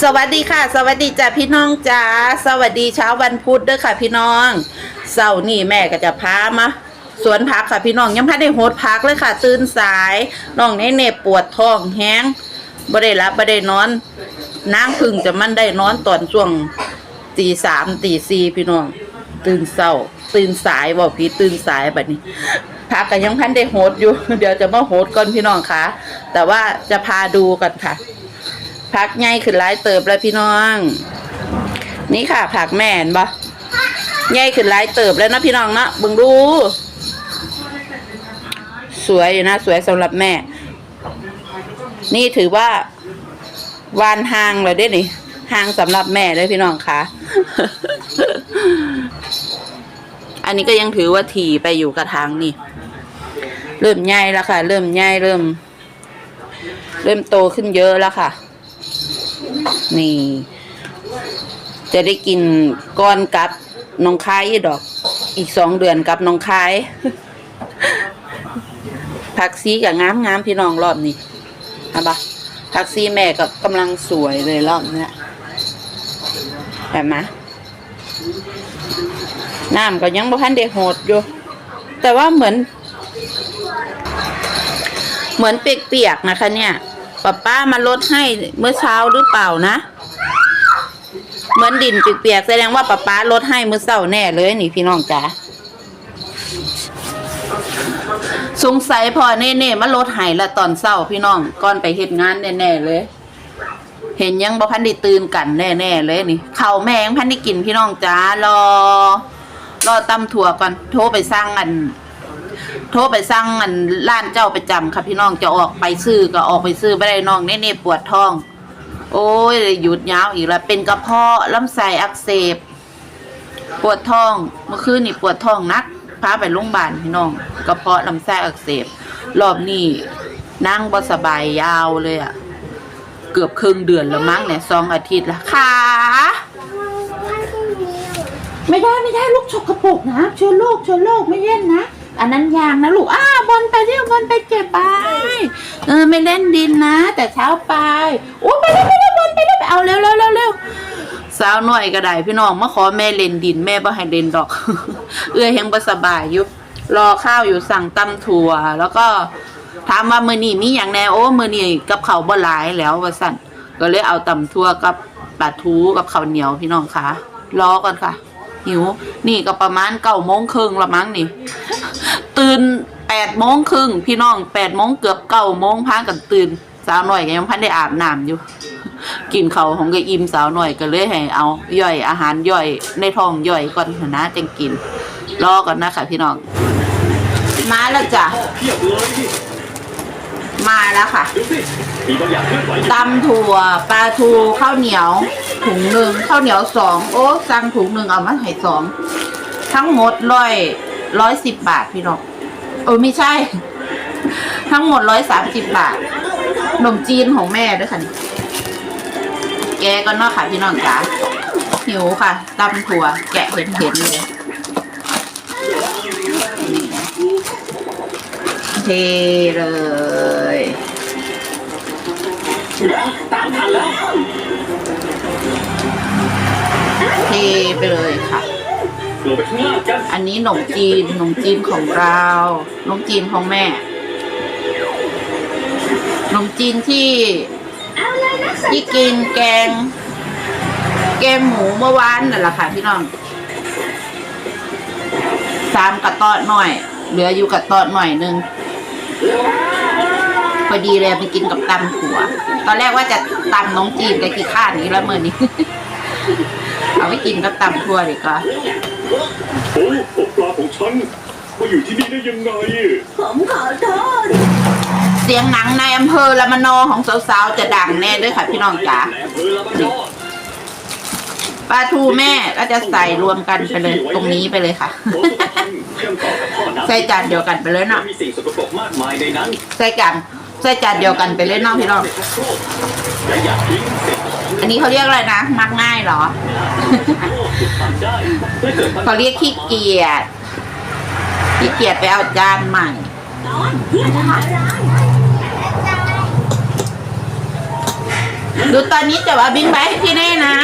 สวัสดีค่ะ สวัสดีจ้ะพี่น้องจ้าสวัสดีเช้าวันพุธเด้อค่ะ พี่น้องเสาร์นี่แม่ก็จะพามาสวนพักค่ะพี่น้องยังพัดได้โหดพักเลยค่ะ ตื่นสายน้องเนเน่ปวดท้องแห้งบ่ได้รับบ่ได้นอนนางพึ่งจะมันได้นอนตอนช่วงตีสามตีสี่พี่น้อง ตื่นเศร้า ตื่นสายบอกพี่ตื่นสายแบบนี้พักก็ยังพันได้โหดอยู่ เดี๋ยวจะมาโหดก่อนพี่น้องคะแต่ว่าจะพาดูกันค่ะ ผักใหญ่ขึ้นหลายเติบแล้วพี่น้อง นี่ค่ะผักแม่นบ่ใหญ่ขึ้นหลายเติบแล้วนะพี่น้องเนะเบึงดู สวยอยู่นะสวยสำหรับแม่ นี่ถือว่าวานหางเลยเด้นี่หางสำหรับแม่เลยพี่น้องคะอันนี้ก็ยังถือว่าถี่ไปอยู่กระถางนี่ เริ่มใหญ่แล้วค่ะ เริ่มใหญ่เริ่ม เริ่มโตขึ้นเยอะแล้วค่ะ นี่ จะได้กินก้อนกับน้องคายดอก อีกสองเดือนกับน้องคายผักซีกับงามงามพี่น้องรอบนี้เห็นปะผักซีแม่ก็กำลังสวยเลยรอบเนี้ยแบบไหมน้ำก็ยังบ่ทันได้โหดอยู่ แต่ว่าเหมือน เหมือนเปียกๆนะคะเนี่ย ป้าป้ามาลดให้เมื่อเช้าหรือเปล่านะ เหมือนดินเปียกๆแสดงว่าป้าป้าลดให้เมื่อเช้าแน่เลยนี่พี่น้องจ๋าสงสัยพอเน่ๆมาลดให้ละตอนเช้าพี่น้องก่อนไปเฮ็ดงานแน่ๆเลย เห็นยังบ่พันได้ตื่นกันแน่ๆเลยนี่ข้าวแม่ยังพันได้กินพี่น้องจ๋ารอรอตำถั่วก่อนโทรไปสร้างอัน โทรไปสั่งอันร้านเจ้าประจำค่ะพี่น้องจะออกไปซื้อก็ออกไปซื้อไม่ได้น้องเน่ๆปวดท้อง โอ้ยหยุดยาวอีกแล้วเป็นกระเพาะลำไส้อักเสบ ปวดท้องเมื่อคืนนี่ปวดท้องนักพาไปโรงพยาบาลพี่น้องกระเพาะลำไส้อักเสบ รอบนี้นั่งบ่สบายยาวเลยอะเกือบครึ่งเดือนแล้วมั้งเนี่ยสองอาทิตย์ละค่ะ ไม่ได้ไม่ได้ลูกฉกกระปุกนะเชื้อโรคเชื้อโรคไม่เล่นนะ อันนั้นยางนะลูกอ้าบอลไปเรียวบอลไปเก็บไปเออไม่เล่นดินนะ แต่เช้าไปโอ้ไปเร็วไปเร็วบอลไปเร็วไปเอาเร็วเร็วเร็วเร็วสาวหน่อยก็ได้พี่น้องมาขอแม่เล่นดินแม่บ่ให้เล่นดอก เอื้อยังบ่สบายอยู่รอข้าวอยู่สั่งตำถั่ว แล้วก็ถามว่ามื้อนี้มีอย่างแน่โอ้มื้อนี้กับเขาบ่หลายแล้วว่าสั่นก็เลยเอาตำถั่วกับปลาทูกับข้าวเหนียวพี่น้องคะรอก่อนค่ะ หิว นี่ก็ประมาณเก้าโมงครึ่งละมั้งนี่ ตื่นแปดโมงครึ่งพี่น้องแปดโมงเกือบเก้าโมงพากันตื่นสาวหน่อยก็ยังพันได้อาบน้ำอยู่ กินเขาวของก็อิ่มสาวหน่อยก็เลยให้เอาย่อยอาหารย่อยในท้องย่อยก่อนนะจังกิน รอก่อนนะค่ะพี่น้อง มาแล้วจ้ะมาแล้วค่ะตำถั่วปลาทูข้าวเหนียว ถุงหนึ่งข้าวเหนียวสองโอ้สั่งถุงหนึ่งเอามาให้สองทั้งหมดร้อยร้อยสิบบาทพี่น้องเออไม่ใช่ ทั้งหมดร้อยสามสิบบาทขนมจีนของแม่ด้วยค่ะนี่แกก็นอกค่ะพี่น้องจ๋าหิวค่ะตำถั่วแกะเห็นเห็นเลยเทเลย ไปเลยค่ะลงไปข้างล่างกันอันนี้ขนมจีนขนมจีนของเราขนมจีนของแม่ขนมจีนที่ที่กินแกง แกงหมูเมื่อวานนั่นแหละค่ะพี่น้องสามกระตอดหน่อย เหลืออยู่กระตอดหน่อยหนึงพอดีเลยไปกินกับตำถั่ว ตอนแรกว่าจะตำน้องจีนกับกี่ข้านี้แล้วเมื่อนี้ เอาไปกินกับตำถั่วดีกว่าโอ้ปกปลาของฉันมาอยู่ที่นี่ได้ยังไงผมขอโทษเสียงหนังในอำเภอละมะโนของสาวๆจะดังแน่ด้วยค่ะพี่น้องจ๋าแหลมเออละมันยอดปลาทูแม่ก็จะใส่รวมกันไปเลย ตรงนี้ไปเลยค่ะโอ้สุขภัณฑ์เชื่อมต่อกับท่อน้ำใส่จานเดียวกันไปเลยเนาะมีสิ่งสกปรกมากมายในนั้นใส่จานใส่จานเดียวกันไปเลยเนาะพี่น้อง ในชักโครกและอยากทิ้งเศษอันนี้เขาเรียกอะไรนะ มักง่ายเหรอโลกถูกทำได้ไม่เกิดปัญหเขาเรียกขี้เกียจขี้เกียจไปเอาจานใหม่ตอนที่ทหารร้ายดูตอนนี้แต่ว่าบิงไบค์ที่นี่นะ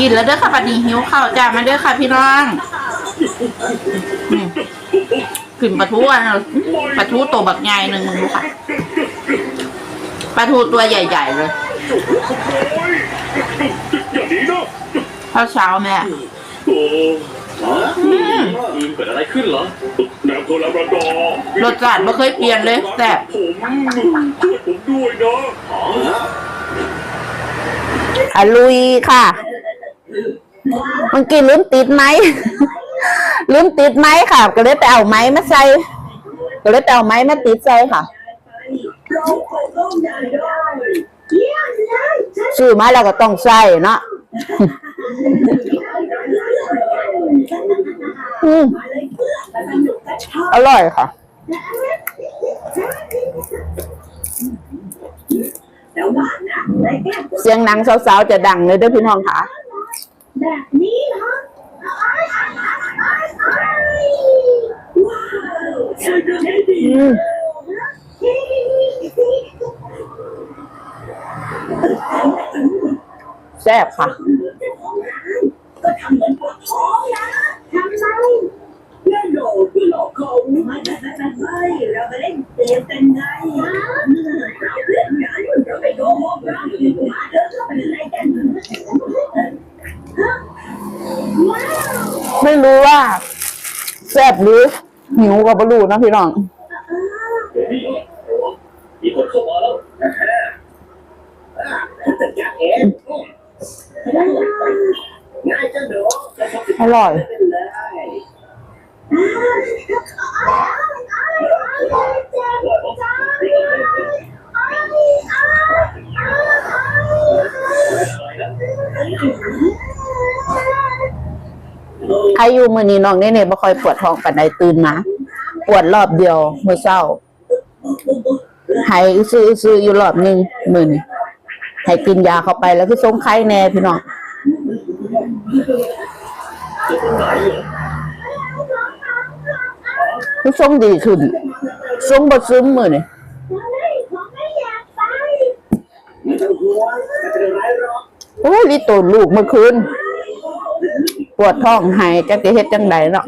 กินแล้วเด้อค่ะปัดนี้หิวข้าวจ้ามาเด้อค่ะพี่น้องอืมขึ้นปลาทูอะปลาทูตัวบักใหญ่หนึ่งมึงดูค่ะ ปลาทูตัวใหญ่ ๆ เลยอย่าหนีนะข้าวเช้าแม่โอ้อืมลืมเกิดอะไรขึ้นเหรอแนวโคลาบราดอร์รสชาติไม่เคยเปลี่ยนเลยแต่ผมช่วยผมด้วยนะอะลุยค่ะมันกินลืมติดไหมลืมติดไหมค่ะ ก็เลยไปเอาไม้มาใส่ก็เลยไปเอาไม้มาติดใส่ค่ะ เราคงต้องได้ด้วยเยี่ยมเลยฉันซื้อมาแล้วก็ต้องใส่เนาะอืมอะไรเพื่อนสนุกกระชากอร่อยค่ะ แต่ว่าน่ะในแก้มเสียงหนังสาวๆจะดังเลยเด้อพี่น้องค่ะ แบบนี้เหรอว้าวฉันทำได้ดี อืม ไม่ไม่ไม่เราไม่รู้ว่าแซ่บหรือหิวก็บรู้นะพี่น้อง มีคนเข้ามาแล้ว ง่ายจังเนาะ อร่อยเป็นเลยใครอยู่มือนี้น้องเน่เน่บ่ค่อยปวดท้องปานใดตื่นมาปวดรอบเดียวมือเช้าหายซื้อซื้ออยู่รอบหนึงมื้อนี้ให้กินยาเข้าไปแล้วคือสงไข้แน่พี่น้อง คือทรงดีขึ้นทรงบ่ซึมมื้อนี้ไม่ต้องกลัวไม่เป็นไรหรอกโอ้ยลิโตนลูกเมื่อคืน ปวดท้องหายจักจะเฮ็ดจังไดเนาะ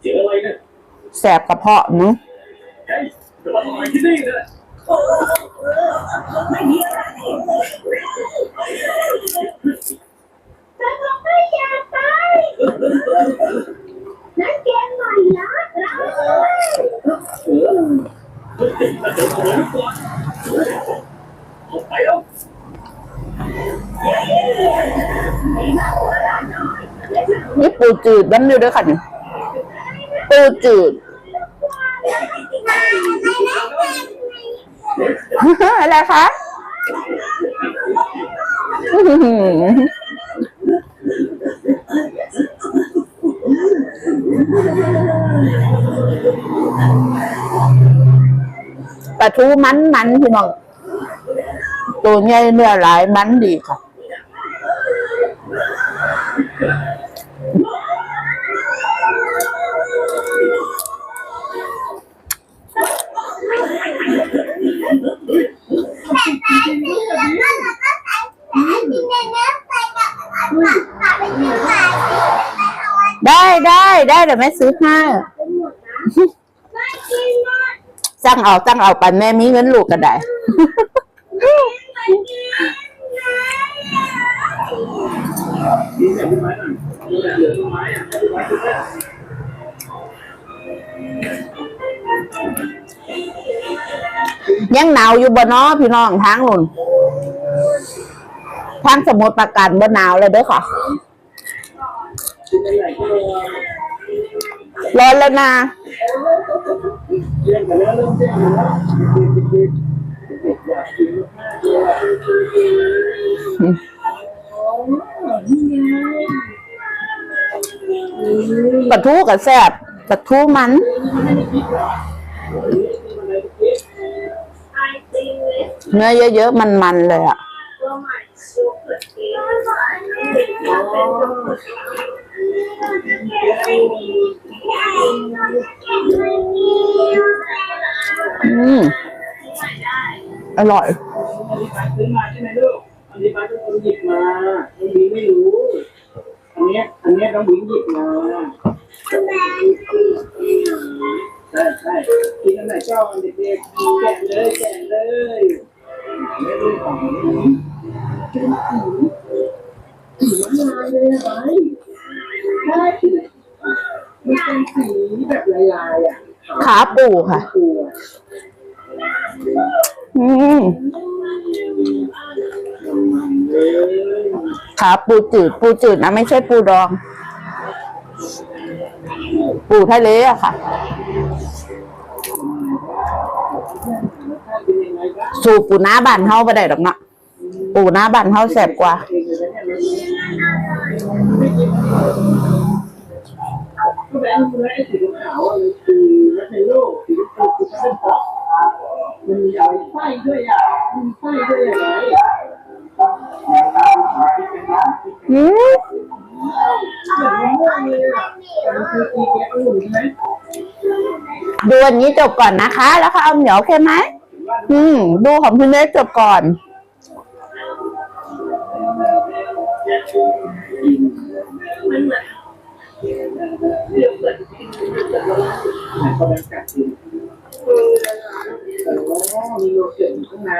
เสียงอะไรเนี่ยแสบกระเพาะมั้งเฮ้ยจะมาทำอะไรที่นี่เนี่ยไม่มีอะไร แต่ผมไม่อยากไปนั่นเกมหน่อยนะเรา ไปแล้ว นี่ปูจืดน้ำอยู่ด้วยค่ะนี่ปูจืด อะไรคะอ ปลาทูมันมันพี่น้องตัวใหญ่เนื้อหลายมันดีค่ะได้ได้ได้เดี๋ยวแม่ซื้อให้ สั่งเอาสั่งเอาไปแม่มีเงินลูกก็ได้ยังหนาวอยู่บ่เนาะพี่น้องทางนุ่นทางสมุทรปราการบ่หนาวเลยเด้อค่ะ ร้อนแล้วนะปลาทูกับแซบปลาทูมันเนื้อเยอะๆ มันๆ เลยอะ อืมอร่อยอันนี้ป้าซื้อมาใช่ไหมลูก อันนี้ป้าเป็นคนหยิบมาน้องบิงไม่รู้ อันเนี้ย อันเนี้ยน้องบิงหยิบมาใช่ใช่กินอันไหนก็เอาเด็กๆแกะเลยแกะเลยไม่รู้ของนี้เป็นสีสีน้ำลายเลยอะไหมใช่มัน เป็นสีแบบลายๆอะขาปูค่ะตัวอืมเลยขาปูจืด ปูจืดนะไม่ใช่ปูดอง ปูทะเลอะค่ะเป็นยังไงบ้างสูปูหน้าบ้านเฮาบ่ได้ดอกเนาะปูหน้าบ้านเฮาแซ่บกว่า เองเลยนะเนี่ย ก็แบบนี้ไอ้สีขาวมันคือมันเป็นโลกสีขาวคือเป็นป๊อปมันมีอะไรไส้ด้วยอะมีไส้ด้วยอะไรอืมเหมือนมะม่วงเลยอะมันคือตีแกะอุ่นใช่ไหมดูอันนี้จบก่อนนะคะ แล้วก็เอาเหนียวโอเคไหมอืม ดูของพี่เนสจบก่อนมันเขาแบ่ งกัดกินแต่ว่ามีโยเกิร์ตอยู่ข้างใน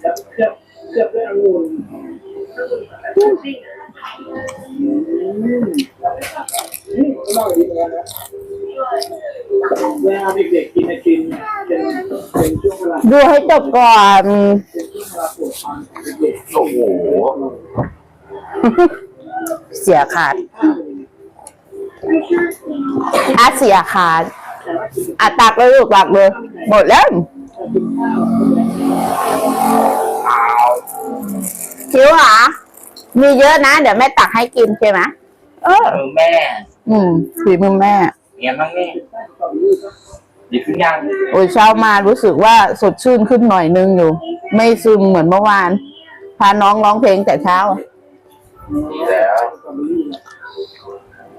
แล้วเคลือบเคลือบด้วยองุ่นอืมอืมอร่อยดีเหมือนกันนะเวลาเด็กๆกินไอติมเนี่ยเป็นเป็นช่วงเวลาดูให้จบก่อน เป็นช่วงเวลาปวดฟันของเด็กๆ โอ้โห เสียขาด อาเสียขาดอะตักเลยลูกตักเลยหมดแล้วคิ้วเหรอมีเยอะนะ เดี๋ยวแม่ตักให้กินใช่ไหมเออมือแม่ อืมฝีมือแม่เงี้ยมั้งแม่ดีขึ้นยังโอ้ยเช้ามารู้สึกว่าสดชื่นขึ้นหน่อยนึงอยู่ ไม่ซึมเหมือนเมื่อวาน พาน้องร้องเพลงแต่เช้าดีแล้ว